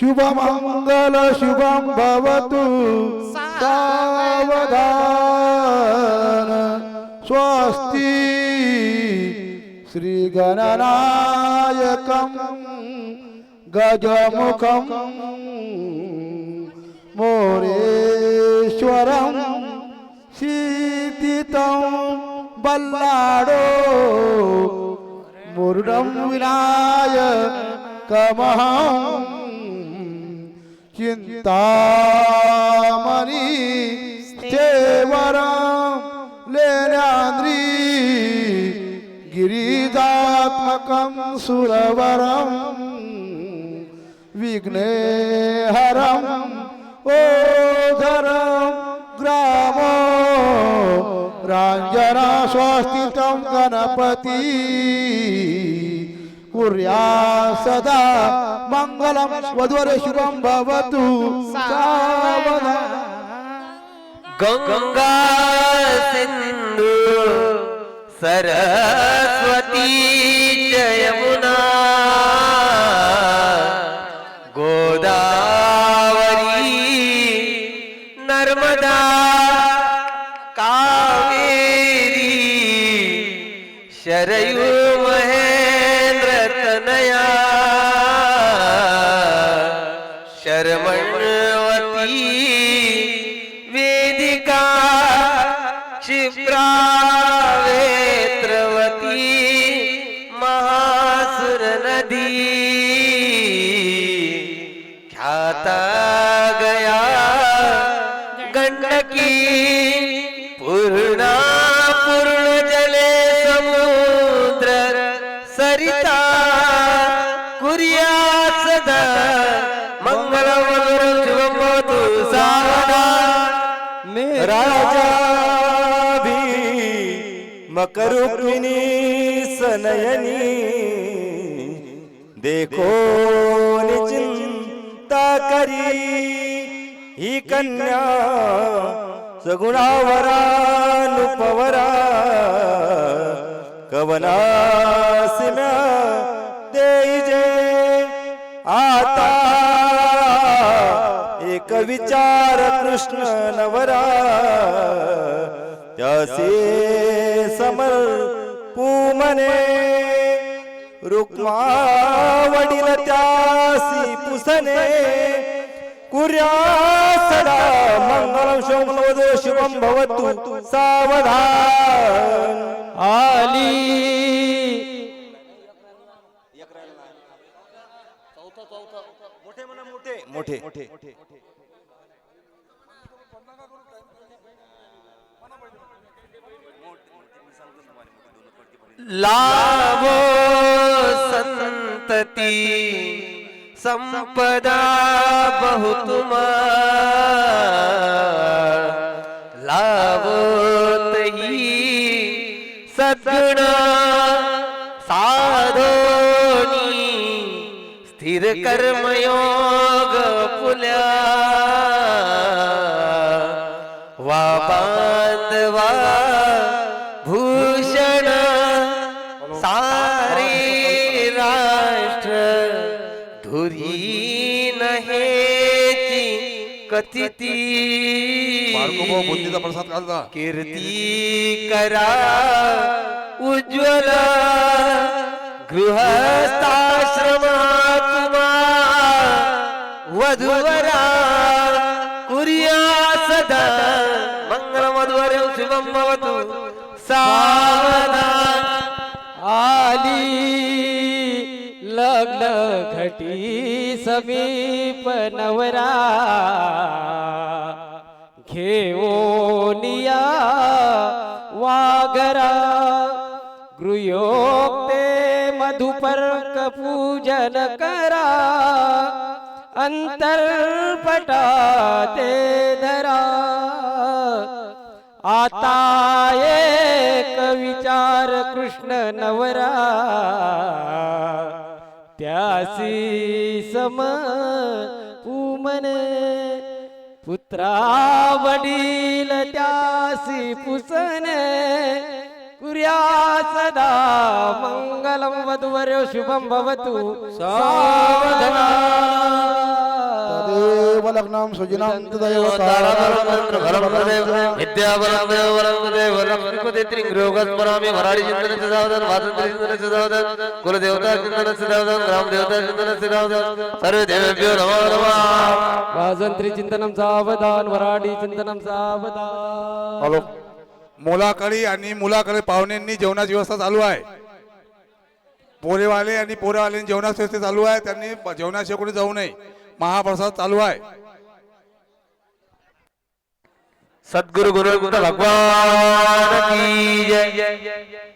शुभमङ्गल शुभं भवतु। सावधान। स्वस्ति। श्रीगणनायकं गजमुखं मोरेश्वरं शीतितं बल्लाडो। मुरुडं विनायकमहं चिन्तामणि स्थेवरं लेण्याद्री गिरिजात्मकं सुरवरं विघ्नेहरं ओधरं ग्रामो राञ्जना स्वस्तितं गणपती कुर्या सदा मङ्गलं वधुवर भवतु सावधान गंगा सरस्वती जयमुना। यमुना गोदावरी नर्मदा कावे शर्मण्वती वेदिका क्षिप्रावेत्रवती महासुर नदी ख्याता गया गंडकी पूर्णा पूर्ण जले समुद्र सरिता कुर्या सदा राजाभी मकरुक्मिणी सनयनी देखो चिंता करी ही कन्या सगुणावरा नुपवरा कवना सिम्या देईजे आता विचार कृष्ण नवरा त्यासे समर पुमने रुक्मा वडील त्यासी पुसने कुर्या सदा मंगलम शोभनवदो शुभम भवतु सावधान। आली। मोठे म्हणा मोठे. मोठे. लावो संतती संपदा बहुतुमा। लाभोतही सद्गुण साधोनी स्थिर कर्मयोग पुल्या वा बांधवा भूषण सारे राष्ट्र धुरी नहेची कथिती। बुद्धीचा प्रसाद घालता कीर्ती करा उज्ज्वल। गृहस्थाश्रमात्मा वधुवरा कुर्या। शुभम भवतु सावधान आली. लग्न घटी समीप नवरा. घेऊनिया वागरा. गृहोक्ते मधुपर्क पूजन करा. अंतर्पटा ते धरा. आता एक विचार कृष्ण नवरा. त्यासी सम पुमन पुत्रा वडील त्यासी पुसन. कुर्या सदा मंगलम वधुवर शुभम भवतु. सावधना. मुलाकडी आणि मुलाकडे पाहुणे जेवणाची व्यवस्था चालू आहे. पोरेवाले आणि पोरेवाले जेवणाची व्यवस्था चालू आहे त्यांनी जेवणाशिवाय कुठे जाऊ नये. महाप्रसाद चालू आहे. सद्गुरु गुरु गुरु भगवान की जय.